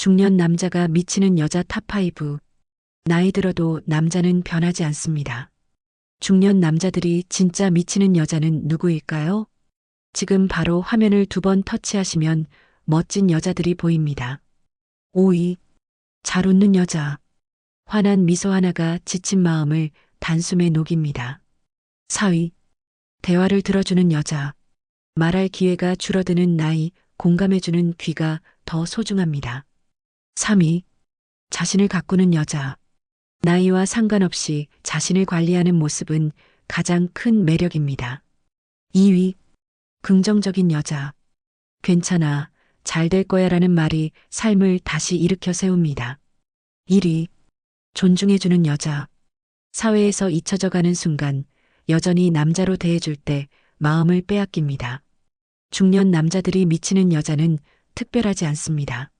중년 남자가 미치는 여자 탑5. 나이 들어도 남자는 변하지 않습니다. 중년 남자들이 진짜 미치는 여자는 누구일까요? 지금 바로 화면을 두 번 터치하시면 멋진 여자들이 보입니다. 5위. 잘 웃는 여자. 환한 미소 하나가 지친 마음을 단숨에 녹입니다. 4위. 대화를 들어주는 여자. 말할 기회가 줄어드는 나이, 공감해주는 귀가 더 소중합니다. 3위. 자신을 가꾸는 여자. 나이와 상관없이 자신을 관리하는 모습은 가장 큰 매력입니다. 2위. 긍정적인 여자. 괜찮아, 잘 될 거야 라는 말이 삶을 다시 일으켜 세웁니다. 1위. 존중해주는 여자. 사회에서 잊혀져 가는 순간 여전히 남자로 대해줄 때 마음을 빼앗깁니다. 중년 남자들이 미치는 여자는 특별하지 않습니다.